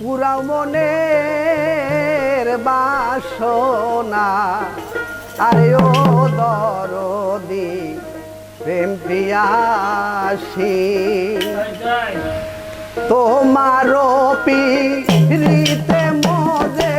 পুরাও মনের বাসনা। আরে ও দরদি প্রেম পিয়াসি পি রীতে মজে